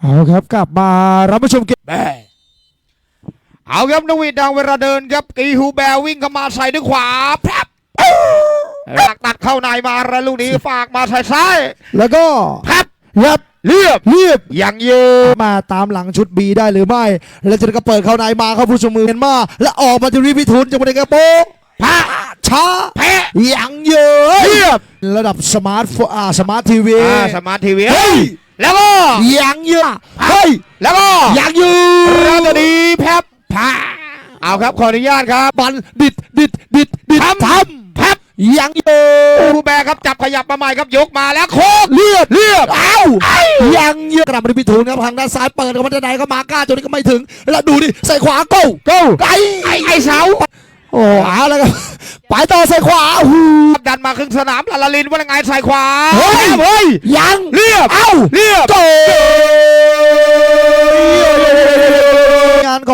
เอาครับกลับมารับผู้ชมเกมแบเอาครับนกหวีดดังเวลาเดินครับกีฮูแบร์วิ่งเข้ามาใส่ด้วยขวาแพรบหลักตัดเข้าในมาแล้วลูกนี้ฝากมาใส่ซ้ายแล้วก็แพรบยับเรียบเรียบยังเยืนมาตามหลังชุดบีได้หรือไม่ แล้วจะก็เปิดเข้าในมาเข้าผู้ชมมือเมียนมา และออกมาที่ริพิทุนจังหวะนี้กระโปงพระช้าแพ้ยังเยอะเรียบระดับสมาร์ทโฟนอ่าสมาร์ททีวีอ่าสมาร์ททีวีเฮ้ย แล้วก็ยังเยอะเฮ้ยแล้วก็ยังเยอเราจะะดีแพรบพระเอาครับขออนุญาตครับบันดิดดิดดิดดิดทำทแพรบำยังเยอะกีฮูแบร์ครับจับขยับมาใหม่ครับยกมาแล้วโคกเลือดเลือดเอ้ายังเยอะกลับมาที่พิทูลครับทางด้านซ้ายเปิดกับมันจะไหนก็มาก้าจนนี้ก็ไม่ถึง แล้วดูดิใส่ขวาโก้โก้ไกไอ้ไอ้เสาโอ้เอาแล้วครับไปต่อใส่ขวาหู ดันมาครึ่งสนามลาลาลินว่ายังไงใส่ขวาเฮ้ยเฮ้ยยังเรียบเอ้าเรียบโก้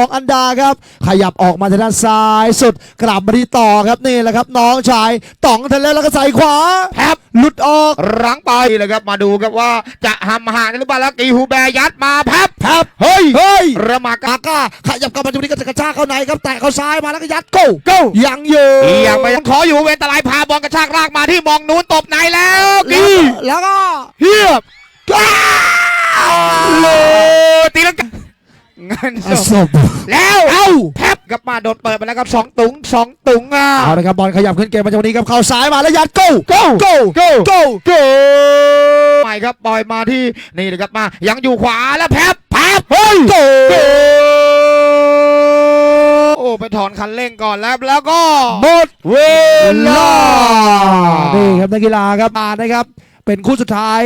องอันดาครับ ขยับออกมาทางด้านซ้ายสุด กลับมาที่ต่อครับนี่แหละครับน้องชายต่องทันแล้วแล้วก็ใส่ขวาแพบหลุดออกรังไปเลยครับ มาดูครับว่าจะหำห่างหรือเปล่าแล้วกีฮูแบร์ยัดมาแพบแทบเฮ้ยเฮ้ยระมากากาก้าขยับกลับมาตรงนี้ก็จะกระชากเข้าในครับแตะเข้าซ้ายมาแล้วก็ยัดโก้โก้ยังเยอะยังไม่ขออยู่เวนตรายพาบอลกระชากลากมาที่มองนู้นตบในแล้วกีแล้วก็เฮียบก้าโลตีลังกาเงิ นอะสศดพแล้วเอ้าแพบกลับมาโดนเปิดไปแล้วครับสองตุงสองตุงอะเอาละครับบอลขยับขึ้นเกมมาจังหวะนี้ครับเข้าซ้ายมาแล้วยัดโก้โก้โก้โก้โก้โก้ใหม่ครับปล่อยมาที่นี่เลยครับมา ยังอยู่ขวาแล้วแพบแพบเฮ้ยโก้โก้โอ้ไปถอนคันเร่งก่อนแล้วแล้วก็หมดเวลานี่ครับนักกีฬาครับมานะครับ เป็นคู่สุดท้าย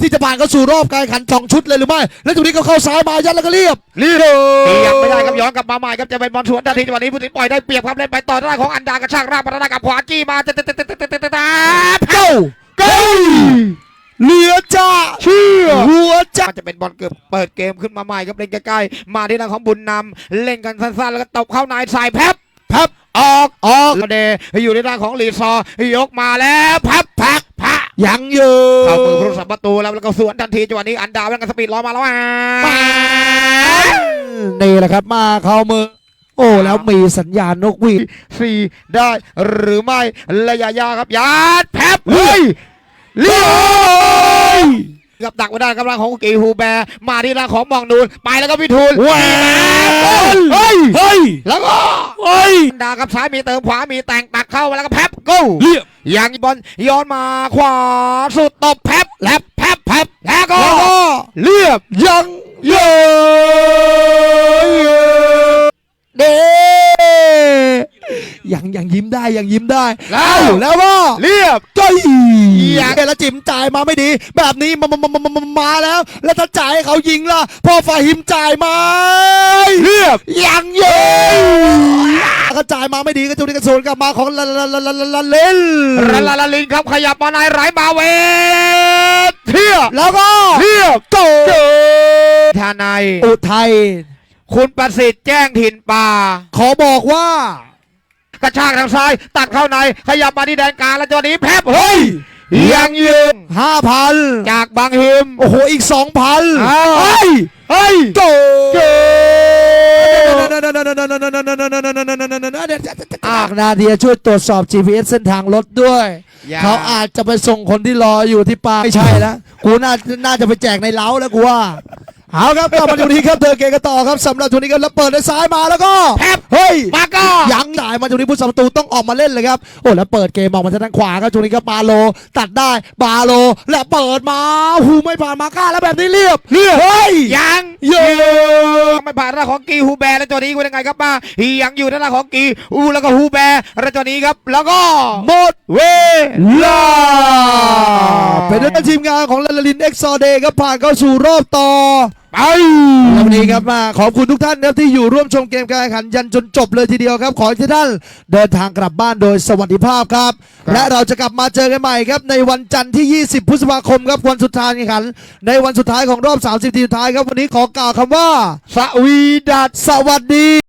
ที่จะผ่านเข้าสู่รอบการแข่งขันสองชุดเลยหรือไม่ แล้วตรงนี้ก็เข้าซ้ายมายัดแล้วก็เรียบเรียบตียังไม่ได้ครับย้อนกลับมาใหม่ครับจะเป็นบอลสวนทันทีจังหวะนี้ผู้สินปล่อยได้เปรียบครับเล่นไปต่อได้ของอันดากระชากรากพัฒนากับขวาจี้มาเตะเตะเตะเตะเตะเตะเตะโก้โก้เหลือจ้าเชื่อหัวจ้าจะเป็นบอลเกือบเปิดเกมขึ้นมาใหม่ครับเล่นใกล้ๆมาที่ทางของบุญนำเล่นกันสั้นๆแล้วก็ตบเข้าในใส่แพบแพับออกออกแล้วเดอยู่ในด้านของลีซอร์ยกมาแล้วพับพักพะ ยังเยอะเข้ามือผู้รักษาประตูแล้วแล้วก็สวนทันทีจังหวะนี้อันดาแล้วก็สปีดล้อมาแล้วอะนี่แหละครับมาเข้ามือโอ้แล้วมีสัญญาณนกหวีดสี่ได้หรือไม่ระยะยาวครับยัดแพบเฮ้ยเลี้ยวกับดักไว้ได้กำลังของกีฮูแบร์มาที่ด้านของมองนูนไปแล้วก็พิทูลแหวเฮ้ยเฮ้ยแล้วก็เฮ้ยอันดากับซ้ายมีเติมขวามีแต่งตักเข้ามาแล้วก็แพบกูเรียบ ยังบอลย้อนมาขวาสุดตบแพบแลบแพบแพบแล้วก็แล้วก็เรียบยังเยอะเด้ยังยังยิ้มได้ยังยิ้มได้ แล้วเอ้าแล้วก็เรียบก็อีอยากแล้วจิ๋มจ่ายมาไม่ดี แบบนี้มามามามามามาแล้ว แล้วถ้าจ่ายให้เขายิงล่ะพ่อฝ่ายหิมจ่ายไหมาเรียบยังเยอะก็จ่าย มาไม่ดีก็จุดนี้กระสุนกลับมาของลาลาลาลาลาลาเลนลาลาลาลินครับขยับมาในไหลมาเวทเทียบแล้วก็เรียบโกทานายอุทัยคุณประสิทธิ์แจ้งถิ่นป่า ขอบอกว่ากระชากทางซ้าย ตัดเข้าใน ขยับมาที่แดนกลางแล้วจังนี้แพบเฮ้ยยังยืนห้าพันจากบางฮิม โอ้โห อีกสองพันเฮ้ย เฮ้ยโกโกอาก นาเดียช่วยตรวจสอบ GPS เส้นทางรถด้วย อย่า เขาอาจจะไปส่งคนที่รออยู่ที่ปาไม่ใช่แล้ว กูน่าน่าจะไปแจกในเล้าแล้วกูว่า เอาครับกลับมาจุดนี้ครับเธอเกมกันต่อครับสำหรับจุดนี้ครับแล้วเปิดในซ้ายมาแล้วก็แพบเฮ้ยมาก็ยังจ่ายมาจุดนี้ผู้สาประตูต้องออกมาเล่นเลยครับโอ้แล้วเปิดเกมออกมาทางด้านขวาครับจุดนี้ครับบาโล ตัดได้บาโล และเปิดมาหูไม่ผ่านมาก้าแล้วแบบนี้เรียบเรียบเฮ้ยยังเยอะไม่ผ่านหน้าของกีฮูแบร์แล้วตัวนี้เป็นยังไงครับมายังอยู่ด้านหน้าของกีอูแล้วก็ฮูแบร์แล้ว ตัวนี้ครับ แล้วก็หมดเวลาเป็นเรื่องทีมงานของลาลาลินเอ็กซอเดย์ครับผ่านเข้าสู่รอบต่อไปแล้ววันนี้ครับมาขอบคุณทุกท่านครับที่อยู่ร่วมชมเกมการแข่งขันยันจนจบเลยทีเดียวครับ ขอให้ทุกท่านเดินทางกลับบ้านโดยสวัสดิภาพครับ และเราจะกลับมาเจอกันใหม่ครับในวันจันทร์ที่ 20 พฤษภาคมครับวันสุดท้ายแข่งขัน ในวันสุดท้ายของรอบ 30 ทีมสุดท้ายครับวันนี้ขอกล่าวคำว่าสวีดัสสวัสดี